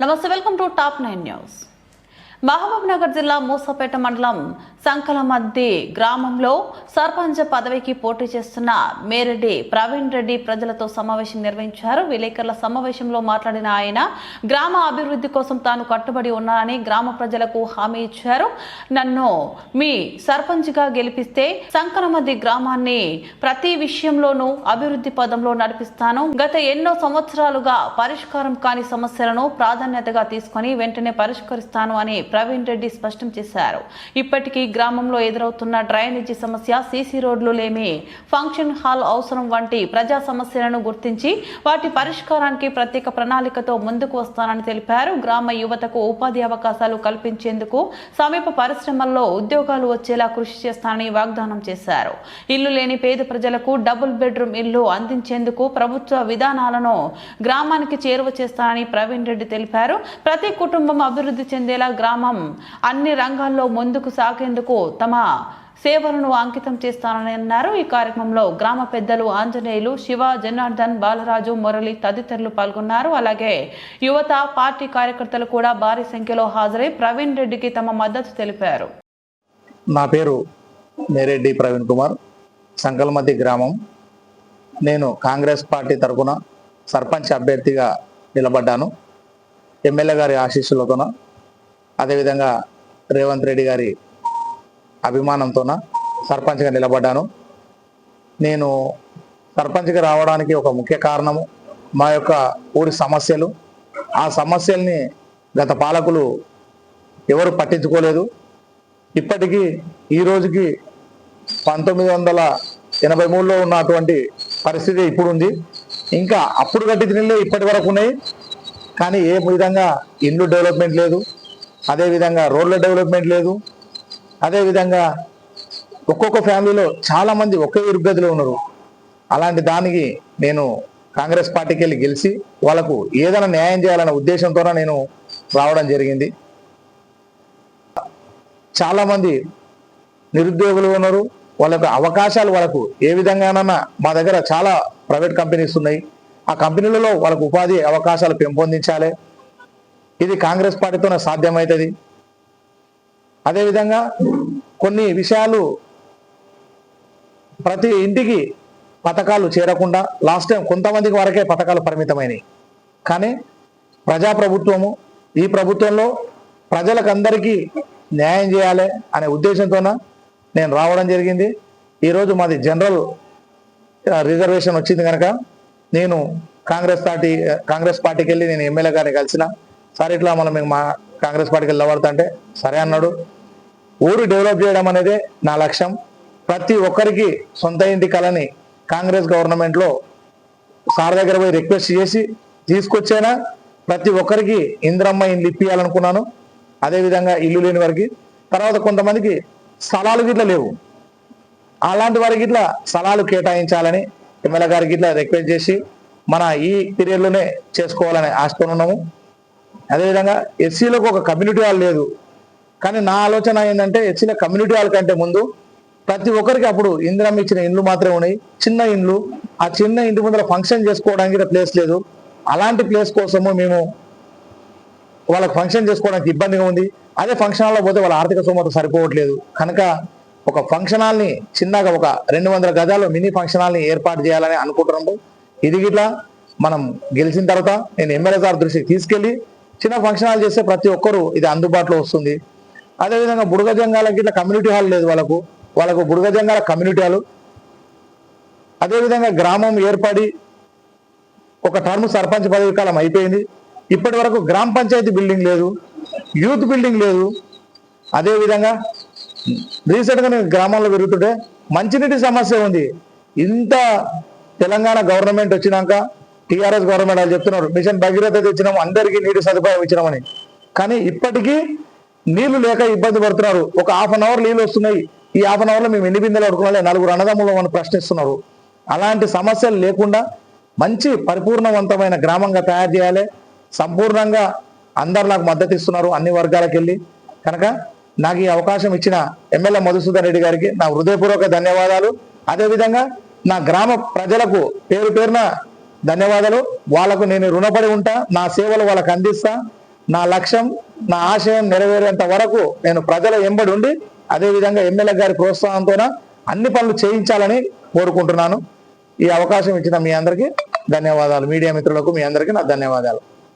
నమస్తే welcome to top nine news Mahabub Nagar జిల్లా మూసపేట మండలం సంకలమద్ది గ్రామంలో సర్పంచ్ పదవికి పోటీ చేస్తున్న మేరెడ్డి ప్రవీణ్ రెడ్డి ప్రజలతో సమావేశం నిర్వహించారు. విలేకరుల సమావేశంలో మాట్లాడిన ఆయన గ్రామ అభివృద్ధి కోసం తాను కట్టుబడి ఉన్నానని గ్రామ ప్రజలకు హామీ ఇచ్చారు. నన్ను మీ సర్పంచ్గా గెలిపిస్తే సంకలమద్ది గ్రామాన్ని ప్రతి విషయంలోనూ అభివృద్ధి పదంలో నడిపిస్తాను. గత ఎన్నో సంవత్సరాలుగా పరిష్కారం కాని సమస్యలను ప్రాధాన్యతగా తీసుకొని వెంటనే పరిష్కరిస్తాను అని ప్రవీణ్ రెడ్డి స్పష్టం చేశారు. ఇప్పటికీ గ్రామంలో ఎదురవుతున్న డ్రైనేజీ సమస్య సీసీ రోడ్లు లేమి. ఫంక్షన్ హాల్ అవసరం వంటి ప్రజా సమస్యలను గుర్తించి వాటి పరిష్కారానికి ప్రత్యేక ప్రణాళికతో ముందుకు వస్తానని తెలిపారు. గ్రామ యువతకు ఉపాధి అవకాశాలు కల్పించేందుకు సమీప పరిశ్రమల్లో ఉద్యోగాలు వచ్చేలా కృషి చేస్తానని వాగ్దానం చేశారు. ఇల్లు లేని పేద ప్రజలకు డబుల్ బెడ్రూమ్ ఇల్లు అందించేందుకు ప్రభుత్వ విధానాలను గ్రామానికి చేరువ చేస్తానని ప్రవీణ్ రెడ్డి తెలిపారు. ప్రతి కుటుంబం అభివృద్ధి చెందేలా గ్రామ అన్ని రంగాల్లో ముందుకు సాగేందుకు తమ సేవలను అంకితం చేస్తానని అన్నారు. ఈ కార్యక్రమంలో గ్రామ పెద్దలు ఆంజనేయులు శివ జనార్దన్ బాలరాజు మురళి తదితరులు పాల్గొన్నారు. అలాగే యువత పార్టీ కార్యకర్తలు కూడా భారీ సంఖ్యలో హాజరై ప్రవీణ్ రెడ్డికి తమ మద్దతు తెలిపారు. నా పేరు నేరెడ్డి ప్రవీణ్ కుమార్ సంకల్మతి గ్రామం. నేను కాంగ్రెస్ పార్టీ తరఫున సర్పంచ్ అభ్యర్థిగా నిలబడ్డాను. ఎమ్మెల్యే గారి ఆశీస్సులతోన అదేవిధంగా రేవంత్ రెడ్డి గారి అభిమానంతోన సర్పంచ్గా నిలబడ్డాను. నేను సర్పంచ్గా రావడానికి ఒక ముఖ్య కారణము మా యొక్క ఊరి సమస్యలు. ఆ సమస్యల్ని గత పాలకులు ఎవరు పట్టించుకోలేదు. ఇప్పటికీ ఈ రోజుకి పంతొమ్మిది వందల ఎనభై మూడులో ఉన్నటువంటి పరిస్థితి ఇప్పుడు ఉంది ఇంకా అప్పుడు కట్టించిన ఇళ్ళే ఇప్పటి వరకు ఉన్నాయి. కానీ ఏ విధంగా ఇండ్లు డెవలప్మెంట్ లేదు. అదేవిధంగా రోడ్ల డెవలప్మెంట్ లేదు. అదేవిధంగా ఒక్కొక్క ఫ్యామిలీలో చాలామంది ఒకే ఇరుగదిలో ఉన్నారు. అలాంటి దానికి నేను కాంగ్రెస్ పార్టీకి వెళ్ళి గెలిచి వాళ్ళకు ఏదైనా న్యాయం చేయాలనే ఉద్దేశంతోనే నేను రావడం జరిగింది. చాలామంది నిరుద్యోగులు ఉన్నారు. వాళ్ళకు అవకాశాలు వాళ్ళకు ఏ విధంగానన్నా మా దగ్గర చాలా ప్రైవేట్ కంపెనీస్ ఉన్నాయి. ఆ కంపెనీలలో వాళ్ళకు ఉపాధి అవకాశాలు పెంపొందించాలి. ఇది కాంగ్రెస్ పార్టీతోనే సాధ్యమవుతుంది అదేవిధంగా కొన్ని విషయాలు ప్రతి ఇంటికి పథకాలు చేరకుండా లాస్ట్ టైం కొంతమందికి వరకే పథకాలు పరిమితమైనవి కానీ ప్రజాప్రభుత్వము ఈ ప్రభుత్వంలో ప్రజలకు అందరికీ న్యాయం చేయాలి అనే ఉద్దేశంతోన నేను రావడం జరిగింది. ఈరోజు మాది జనరల్ రిజర్వేషన్ వచ్చింది కనుక నేను కాంగ్రెస్ పార్టీ కాంగ్రెస్ పార్టీకి వెళ్ళి నేను ఎమ్మెల్యే గారిని కలిసిన సార్ ఇట్లా మనం మా కాంగ్రెస్ పార్టీకి వెళ్ళబడతా అంటే సరే అన్నాడు. ఊరు డెవలప్ చేయడం అనేది నా లక్ష్యం. ప్రతి ఒక్కరికి సొంత ఇంటి కళని కాంగ్రెస్ గవర్నమెంట్లో సార్ దగ్గర పోయి రిక్వెస్ట్ చేసి తీసుకొచ్చేనా ప్రతి ఒక్కరికి ఇంద్రమ్మ ఇల్లు ఇప్పియాలనుకున్నాను. అదేవిధంగా ఇల్లు లేని వారికి. తర్వాత కొంతమందికి స్థలాలు గిట్ల లేవు. అలాంటి వారికి ఇట్లా స్థలాలు కేటాయించాలని ఎమ్మెల్యే గారికి ఇట్లా రిక్వెస్ట్ చేసి మన ఈ పీరియడ్లోనే చేసుకోవాలని ఆశతో ఉన్నాము. అదేవిధంగా ఎస్సీలకు ఒక కమ్యూనిటీ హాల్ లేదు. కానీ నా ఆలోచన ఏంటంటే ఎస్సీల కమ్యూనిటీ హాల్ కంటే ముందు ప్రతి ఒక్కరికి అప్పుడు ఇందిరం ఇచ్చిన ఇండ్లు మాత్రమే ఉన్నాయి. చిన్న ఇండ్లు ఆ చిన్న ఇంటి ముందర ఫంక్షన్ చేసుకోవడానికి ప్లేస్ లేదు. అలాంటి ప్లేస్ కోసము మేము వాళ్ళకి ఫంక్షన్ చేసుకోవడానికి ఇబ్బందిగా ఉంది. అదే ఫంక్షన్ హాల్లో పోతే వాళ్ళ ఆర్థిక సోమత సరిపోవట్లేదు. కనుక ఒక ఫంక్షన్ హాల్ని చిన్నగా ఒక రెండు వందల గజాలు మినీ ఫంక్షన్ హాల్ని ఏర్పాటు చేయాలని అనుకుంటున్నాము. ఇది గిట్లా మనం గెలిచిన తర్వాత నేను ఎమ్మెల్యే గారి దృష్టికి తీసుకెళ్ళి చిన్న ఫంక్షన్ హాల్ చేస్తే ప్రతి ఒక్కరు ఇది అందుబాటులో వస్తుంది. అదేవిధంగా బుడగ జంగాలకి ఇట్లా కమ్యూనిటీ హాల్ లేదు వాళ్ళకు. వాళ్ళకు బుడగ జంగాల కమ్యూనిటీ హాల్. అదేవిధంగా గ్రామం ఏర్పడి ఒక టర్మ్ సర్పంచ్ పదవి కాలం అయిపోయింది. ఇప్పటి వరకు గ్రామ పంచాయతీ బిల్డింగ్ లేదు. యూత్ బిల్డింగ్ లేదు. అదేవిధంగా రీసెంట్గా నేను గ్రామంలో పెరుగుతుంటే మంచినీటి సమస్య ఉంది. ఇంత తెలంగాణ గవర్నమెంట్ వచ్చినాక టీఆర్ఎస్ గవర్నమెంట్ వాళ్ళు చెప్తున్నారు. మిషన్ భగీరథ తెచ్చినాం అందరికీ నీటి సదుపాయం ఇచ్చినామని. కానీ ఇప్పటికీ నీళ్ళు లేక ఇబ్బంది పడుతున్నారు. ఒక హాఫ్ అన్ అవర్ నీళ్ళు వస్తున్నాయి. ఈ హాఫ్ అన్ అవర్లో మేము ఎన్ని బిందెలు అడుకోవాలి నలుగురు అన్నదమ్ములు మనం ప్రశ్నిస్తున్నారు. అలాంటి సమస్యలు లేకుండా మంచి పరిపూర్ణవంతమైన గ్రామంగా తయారు చేయాలి. సంపూర్ణంగా అందరు నాకు మద్దతు ఇస్తున్నారు అన్ని వర్గాలకు వెళ్ళి. కనుక నాకు ఈ అవకాశం ఇచ్చిన ఎమ్మెల్యే మధుసూదన్ రెడ్డి గారికి నా హృదయపూర్వక ధన్యవాదాలు. అదేవిధంగా నా గ్రామ ప్రజలకు పేరు పేరున ధన్యవాదాలు. వాళ్ళకు నేను రుణపడి ఉంటా నా సేవలు వాళ్ళకు అందిస్తా. నా లక్ష్యం నా ఆశయం నెరవేరేంత వరకు నేను ప్రజల ఎంబడి ఉండి అదేవిధంగా ఎమ్మెల్యే గారి ప్రోత్సాహంతో అన్ని పనులు చేయించాలని కోరుకుంటున్నాను. ఈ అవకాశం ఇచ్చిన మీ అందరికీ ధన్యవాదాలు. మీడియా మిత్రులకు మీ అందరికీ నా ధన్యవాదాలు.